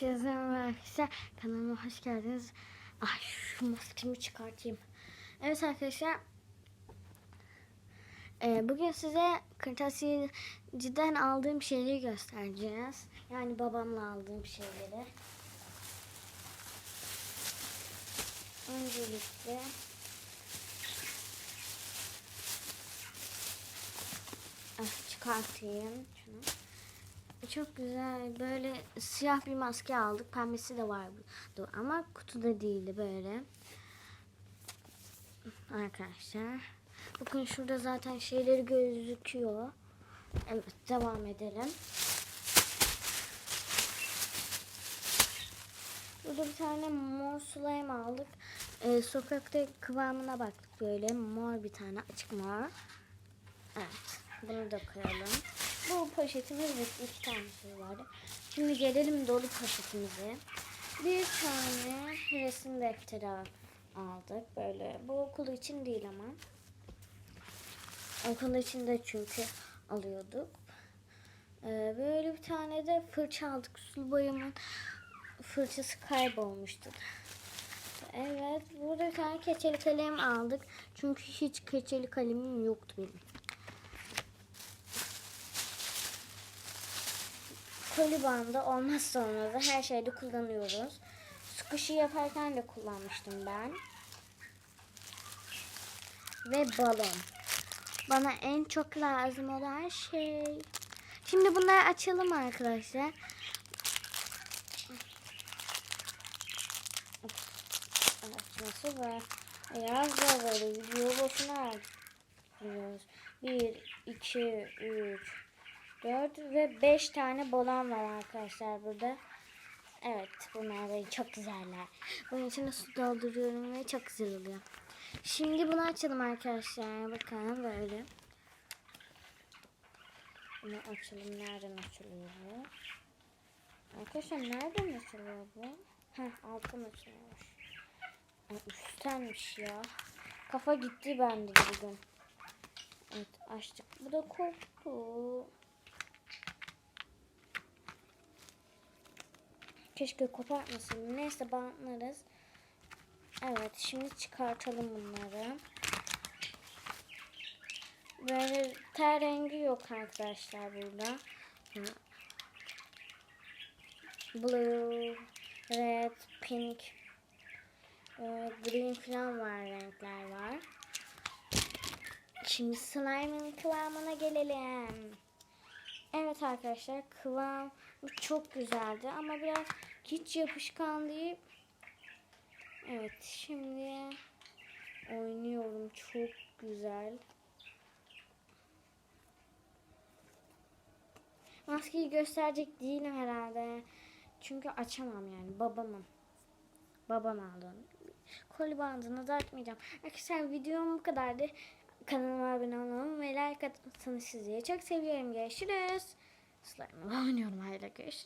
Herkese arkadaşlar kanalıma hoş geldiniz. Ay şu maskemi çıkartayım. Evet arkadaşlar. e, bugün size kırtasiyeciden aldığım şeyleri göstereceğiz. Yani babamla aldığım şeyleri. Öncelikle ah, çıkartayım şunu. Çok güzel böyle siyah bir maske aldık. Pembesi de vardı ama kutuda değildi böyle. Arkadaşlar. Bakın şurada zaten şeyleri gözüküyor. Evet devam edelim. Burada bir tane mor slime aldık. Ee, sokakta kıvamına baktık böyle mor bir tane açık mor. Evet bunu da koyalım. Bu poşetimiz de iki tane şey vardı. Şimdi gelelim dolu poşetimize. Bir tane resim defteri aldık. Böyle bu okul için değil ama. Okul için de çünkü alıyorduk. Ee, böyle bir tane de fırça aldık. Sulu boyamın fırçası kaybolmuştu. Evet, burada bir tane keçeli kalem aldık. Çünkü hiç keçeli kalemim yoktu benim. Koli bandı olmazsa olmazı her şeyde kullanıyoruz. Squishy yaparken de kullanmıştım ben. Ve balon. Bana en çok lazım olan şey. Şimdi bunları açalım arkadaşlar. Açması var. Biraz da böyle video boşuna yapıyoruz. 1, 2, 3, 4 ve 5 tane balon var arkadaşlar burada. Evet bunlar da çok güzeller. Bunun içine su dolduruyorum ve çok güzel oluyor. Şimdi bunu açalım arkadaşlar. Bakın böyle. Bunu açalım. Nereden açılıyor bu? Arkadaşlar nereden açılıyor bu? Heh alttan açılıyormuş. Ay, üsttenmiş ya. Kafa gitti bende bugün. Evet açtık. Bu da koptu. Keşke kopartmasın. Neyse bantlarız. Evet şimdi çıkartalım bunları. Böyle ter rengi yok arkadaşlar burada. Blue, red, pink, e, green falan var renkler var. Şimdi slime'ın kıvamına gelelim. Evet arkadaşlar kıvam çok güzeldi ama biraz hiç yapışkan değil. Evet şimdi oynuyorum çok güzel. Maskeyi gösterecek değilim herhalde. Çünkü açamam yani babamın. Babam aldı onu. Koli bandını da açmayacağım. Arkadaşlar videom bu kadardı. Kanalıma abone olun ve like atırsanız sizi çok seviyorum. Görüşürüz. Slime'la oynuyorum hala görüşürüz.